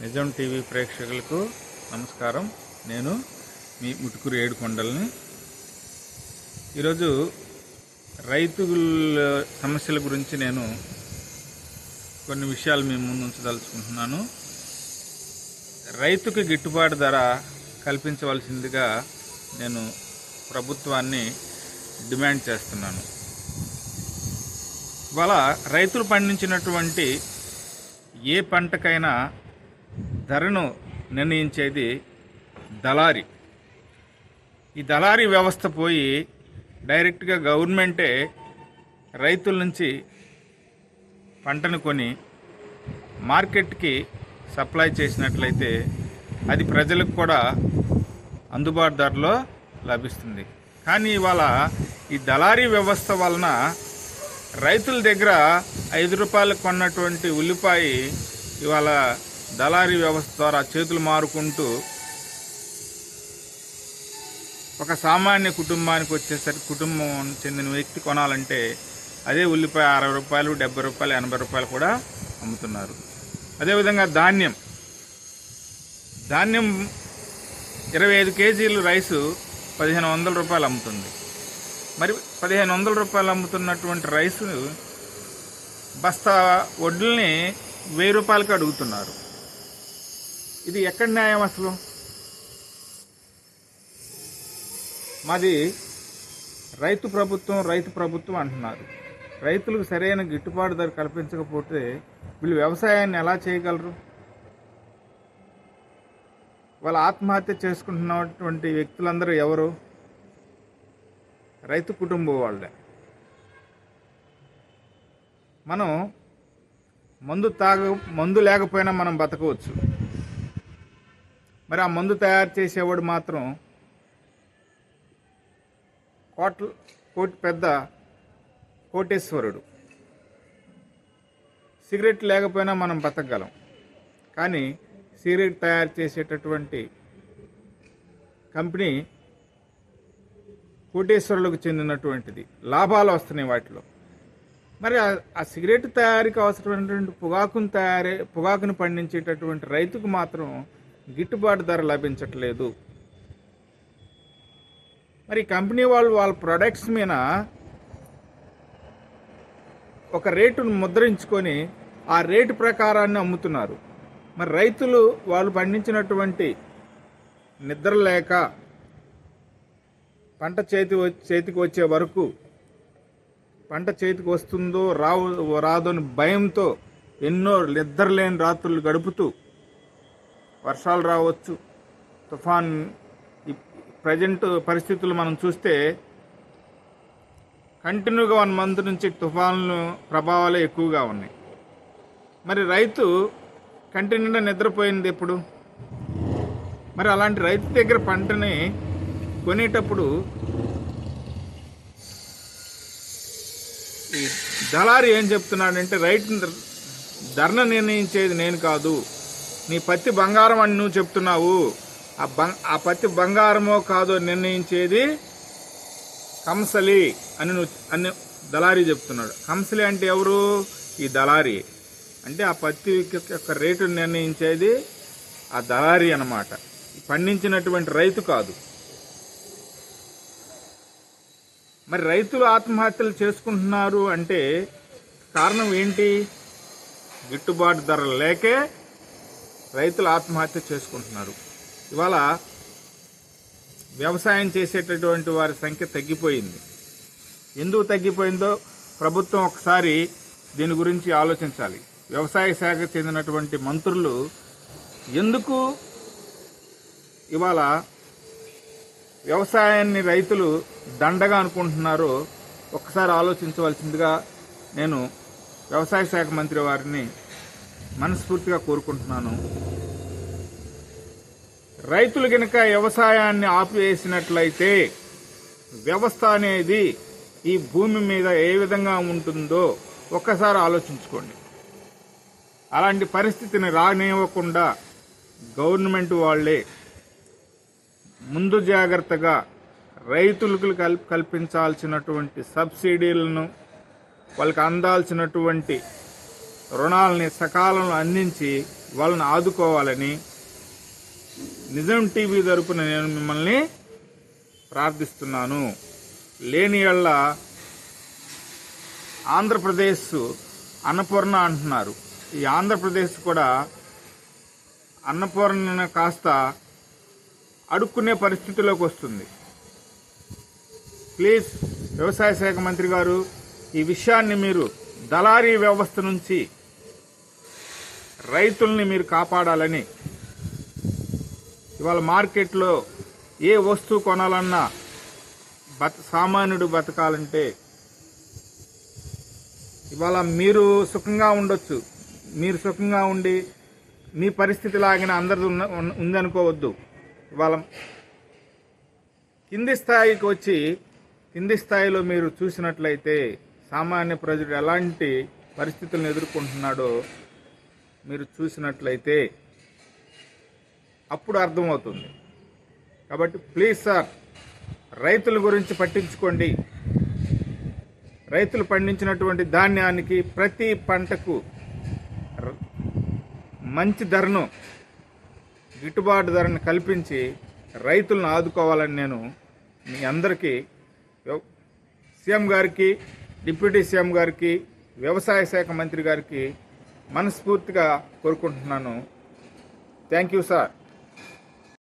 నిజం టీవీ ప్రేక్షకులకు నమస్కారం. నేను మీ ముటుకూరు ఏడుకొండల్ని. ఈరోజు రైతుల సమస్యల గురించి నేను కొన్ని విషయాలు మీ ముందు ఉంచదలుచుకుంటున్నాను. రైతుకు గిట్టుబాటు ధర కల్పించవలసిందిగా నేను ప్రభుత్వాన్ని డిమాండ్ చేస్తున్నాను. ఇవాళ రైతులు పండించినటువంటి ఏ పంటకైనా ధరను నిర్ణయించేది దళారి. ఈ దళారీ వ్యవస్థ పోయి డైరెక్ట్గా గవర్నమెంటే రైతుల నుంచి పంటను కొని మార్కెట్కి సప్లై చేసినట్లయితే అది ప్రజలకు కూడా అందుబాటు ధరలో లభిస్తుంది. కానీ ఇవాళ ఈ దళారీ వ్యవస్థ వలన రైతుల దగ్గర ఐదు రూపాయలకు కొన్నటువంటి ఉల్లిపాయ ఇవాళ దళారీ వ్యవస్థ ద్వారా చేతులు మారుకుంటూ ఒక సామాన్య కుటుంబానికి వచ్చేసరికి కుటుంబం చెందిన వ్యక్తి కొనాలంటే అదే ఉల్లిపాయ అరవై రూపాయలు డెబ్బై రూపాయలు ఎనభై రూపాయలు కూడా అమ్ముతున్నారు. అదేవిధంగా ధాన్యం. ధాన్యం ఇరవై ఐదు కేజీలు రైసు పదిహేను వందల రూపాయలు అమ్ముతుంది. మరి పదిహేను వందల రూపాయలు అమ్ముతున్నటువంటి రైసు బస్తా వడ్లని వెయ్యి రూపాయలకి అడుగుతున్నారు. ఇది ఎక్కడ న్యాయం అసలు? మాది రైతు ప్రభుత్వం రైతు ప్రభుత్వం అంటున్నారు. రైతులకు సరైన గిట్టుబాటు ధర కల్పించకపోతే వీళ్ళు వ్యవసాయాన్ని ఎలా చేయగలరు? వాళ్ళు ఆత్మహత్య చేసుకుంటున్నటువంటి వ్యక్తులందరూ ఎవరు? రైతు కుటుంబం వాళ్ళే. మనం మందు తాగ మందు లేకపోయినా మనం బతకవచ్చు. మరి ఆ మందు తయారు చేసేవాడు మాత్రం కోట్ల కోటి పెద్ద కోటేశ్వరుడు. సిగరెట్ లేకపోయినా మనం బతకగలం. కానీ సిగరెట్ తయారు చేసేటటువంటి కంపెనీ కోటేశ్వరులకు చెందినటువంటిది. లాభాలు వస్తున్నాయి వాటిలో. మరి ఆ- సిగరెట్ తయారీకి అవసరమైనటువంటి పొగాకును తయారీ పొగాకును పండించేటటువంటి రైతుకు మాత్రం గిట్టుబాటు ధర లభించట్లేదు. మరి కంపెనీ వాళ్ళు వాళ్ళ ప్రొడక్ట్స్ మీద ఒక రేటును ముద్రించుకొని ఆ రేటు ప్రకారాన్ని అమ్ముతున్నారు. మరి రైతులు వాళ్ళు పండించినటువంటి నిద్ర లేక పంట చేతి చేతికి వచ్చే వరకు పంట చేతికి వస్తుందో రావు రాదో అని భయంతో ఎన్నో నిద్రలేని రాత్రులు గడుపుతూ వర్షాలు రావచ్చు తుఫాన్ ఈ ప్రజెంట్ పరిస్థితులు మనం చూస్తే కంటిన్యూగా వన్ మంత్ నుంచి తుఫాన్లు ప్రభావాలే ఎక్కువగా ఉన్నాయి. మరి రైతు కంటిన్యూగా నిద్రపోయింది ఎప్పుడు? మరి అలాంటి రైతు దగ్గర పంటని కొనేటప్పుడు ఈ దళారి ఏం చెప్తున్నాడంటే రైతు ధరను నిర్ణయించేది నేను కాదు. నీ పత్తి బంగారం అని నువ్వు చెప్తున్నావు. ఆ బం ఆ పత్తి బంగారమో కాదో నిర్ణయించేది కంసలి అని నువ్వు అని దళారీ చెప్తున్నాడు. కంసలి అంటే ఎవరు? ఈ దళారీ. అంటే ఆ పత్తి యొక్క రేటు నిర్ణయించేది ఆ దళారీ అన్నమాట. పండించినటువంటి రైతు కాదు. మరి రైతులు ఆత్మహత్యలు చేసుకుంటున్నారు అంటే కారణం ఏంటి? గిట్టుబాటు ధర లేకే రైతులు ఆత్మహత్య చేసుకుంటున్నారు. ఇవాళ వ్యవసాయం చేసేటటువంటి వారి సంఖ్య తగ్గిపోయింది. ఎందుకు తగ్గిపోయిందో ప్రభుత్వం ఒకసారి దీని గురించి ఆలోచించాలి. వ్యవసాయ శాఖకు చెందినటువంటి మంత్రులు ఎందుకు ఇవాళ వ్యవసాయాన్ని రైతులు దండగా అనుకుంటున్నారో ఒక్కసారి ఆలోచించవలసిందిగా నేను వ్యవసాయ శాఖ మంత్రి వారిని మనస్ఫూర్తిగా కోరుకుంటున్నాను. రైతులు గనక వ్యవసాయాన్ని ఆపివేసినట్లయితే వ్యవస్థ అనేది ఈ భూమి మీద ఏ విధంగా ఉంటుందో ఒక్కసారి ఆలోచించుకోండి. అలాంటి పరిస్థితిని రానివ్వకుండా గవర్నమెంట్ వాళ్ళే ముందు జాగ్రత్తగా రైతులకు కల్ కల్పించాల్సినటువంటి సబ్సిడీలను వాళ్ళకి అందాల్సినటువంటి రుణాలని సకాలంలో అందించి వాళ్ళని ఆదుకోవాలని నిజం టీవీ తరపున నేను మిమ్మల్ని ప్రార్థిస్తున్నాను. లేని యెడల ఆంధ్రప్రదేశ్ అన్నపూర్ణ అంటున్నారు. ఈ ఆంధ్రప్రదేశ్ కూడా అన్నపూర్ణ కాస్త అడుక్కునే పరిస్థితిలోకి వస్తుంది. ప్లీజ్ వ్యవసాయ శాఖ మంత్రి గారు ఈ విషయాన్ని మీరు దళారీ వ్యవస్థ నుంచి రైతుల్ని మీరు కాపాడాలని. ఇవాళ మార్కెట్లో ఏ వస్తువు కొనాలన్నా బత సామాన్యుడు బతకాలంటే ఇవాళ మీరు సుఖంగా ఉండొచ్చు. మీరు సుఖంగా ఉండి మీ పరిస్థితి లాగిన అందరిది ఉన్న ఉందనుకోవద్దు. ఇవాళ కింది స్థాయికి వచ్చి కింది స్థాయిలో మీరు చూసినట్లయితే సామాన్య ప్రజలు ఎలాంటి పరిస్థితులను ఎదుర్కొంటున్నాడో మీరు చూసినట్లయితే అప్పుడు అర్థమవుతుంది. కాబట్టి ప్లీజ్ సార్ రైతుల గురించి పట్టించుకోండి. రైతులు పండించినటువంటి ధాన్యానికి ప్రతి పంటకు మంచి ధరను గిట్టుబాటు ధరను కల్పించి రైతులను ఆదుకోవాలని నేను మీ అందరికీ సీఎం గారికి డిప్యూటీ సీఎం గారికి వ్యవసాయ శాఖ మంత్రి గారికి మనస్ఫూర్తిగా కోరుకుంటున్నాను. Thank you sir